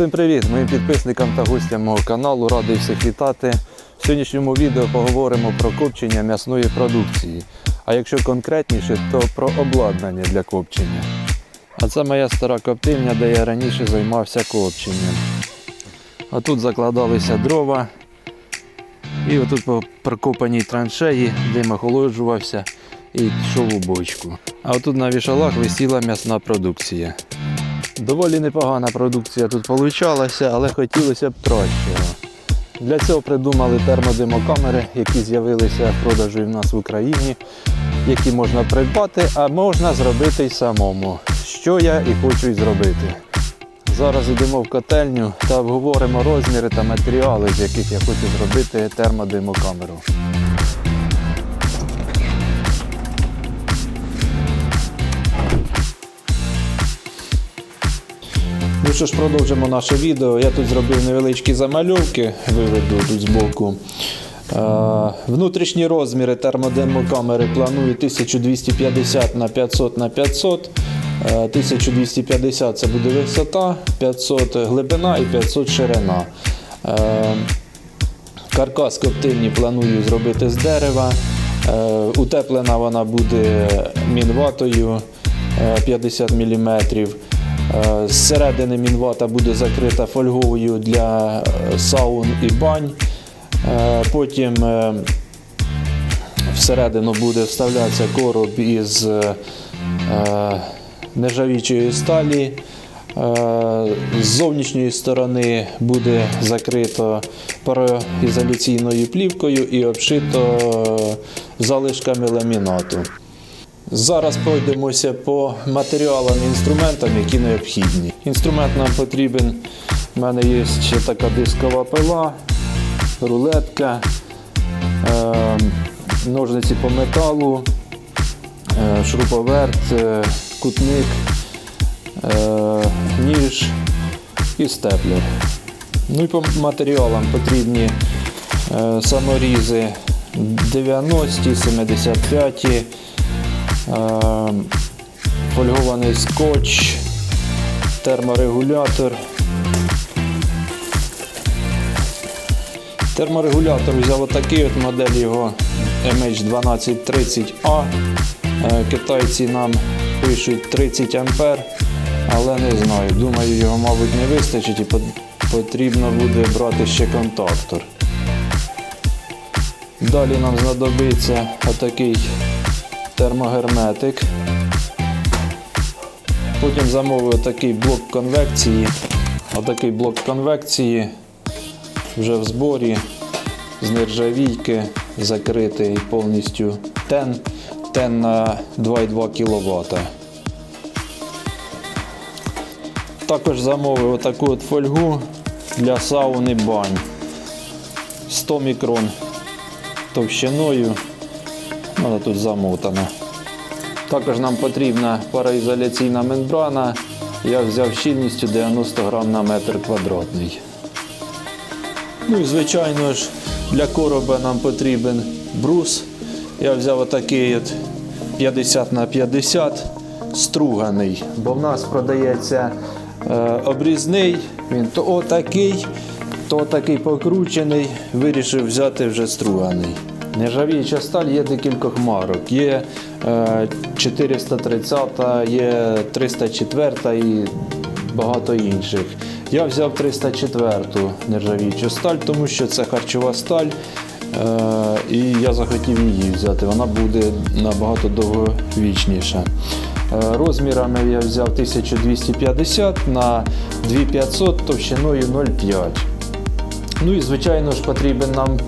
Всім привіт моїм підписникам та гостям мого каналу. Радий всіх вітати. В сьогоднішньому відео поговоримо про копчення м'ясної продукції. А якщо конкретніше, то про обладнання для копчення. А це моя стара коптильня, де я раніше займався копченням. А тут закладалися дрова. І отут по прокопаній траншеї дим охолоджувався і йшов у бочку. А отут на вішалах висіла м'ясна продукція. Доволі непогана продукція тут получалася, але хотілося б кращого. Для цього придумали термодимокамери, які з'явилися в продажу в нас в Україні, які можна придбати, а можна зробити й самому, що я і хочу й зробити. Зараз йдемо в котельню та обговоримо розміри та матеріали, з яких я хочу зробити термодимокамеру. Що ж, продовжимо наше відео. Я тут зробив невеличкі замальовки, виведу тут збоку. Е, Внутрішні розміри термодемокамери планую 1250 на 500 на 500. Е, 1250 це буде висота, 500 глибина і 500 ширина. Е, Каркас коптильні планую зробити з дерева. Е, Утеплена вона буде мінватою е, 50 мм. Е, Зсередини мінвата буде закрита фольговою для е, саун і бань. Е, Потім всередину буде вставлятися короб із нержавічої сталі. З зовнішньої сторони буде закрито пароізоляційною плівкою і обшито залишками ламінату. Зараз пройдемося по матеріалам і інструментам, які необхідні. Інструмент нам потрібен. У мене є ще така дискова пила, рулетка, е, ножниці по металу, е, шуруповерт, е, кутник, е, ніж і степлер. Ну і по матеріалам потрібні саморізи 90, 75, е, фольгований скотч, терморегулятор. Терморегулятор взяв отакий от модель його MH1230A. Е, Китайці нам пишуть 30 А, але не знаю. Думаю, його, мабуть, не вистачить і потрібно буде брати ще контактор. Далі нам знадобиться отакий термогерметик. Потім замовив такий блок конвекції. Отакий блок конвекції вже в зборі з нержавійки закритий повністю тен, тен на 2,2 кВт. Також замовив отаку от фольгу для сауни бань 100 мікрон товщиною. Вона тут замотана. Також нам потрібна пароізоляційна мембрана. Я взяв щільністю 90 грам на метр квадратний. Ну і звичайно ж для короба нам потрібен брус. Я взяв отакий от 50 на 50 струганий, бо в нас продається е, обрізний, він то отакий, то такий покручений. Вирішив взяти вже струганий. Нержавіюча сталь є декількох марок. Є е, 430, є 304 і багато інших. Я взяв 304 нержавіючу сталь, тому що це харчова сталь. Е, і я захотів її взяти. Вона буде набагато довговічніша. Е, Розмірами я взяв 1250 на 2500 товщиною 0,5. Ну і звичайно ж потрібен нам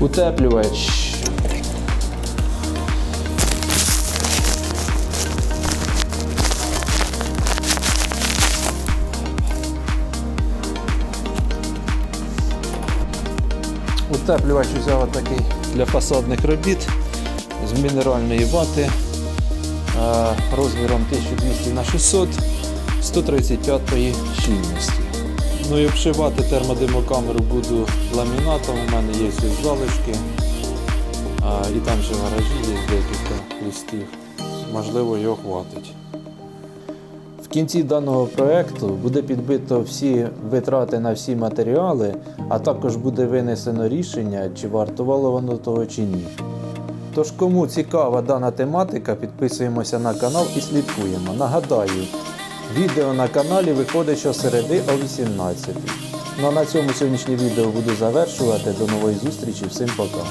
утеплювач. Утеплювач взяв такий для фасадних робіт з мінеральної вати е, розміром 1200 на 600 135 щільності. Ну і обшивати термодимокамеру буду ламінатом, у мене є ось залишки. І там ще в гаражі є декілька листів. Можливо, його хватить. В кінці даного проекту буде підбито всі витрати на всі матеріали, а також буде винесено рішення, чи вартувало воно того чи ні. Тож, кому цікава дана тематика, підписуємося на канал і слідкуємо. Нагадаю, відео на каналі виходить щосереди о 18. Ну а на цьому сьогоднішнє відео буду завершувати. До нової зустрічі, всім пока.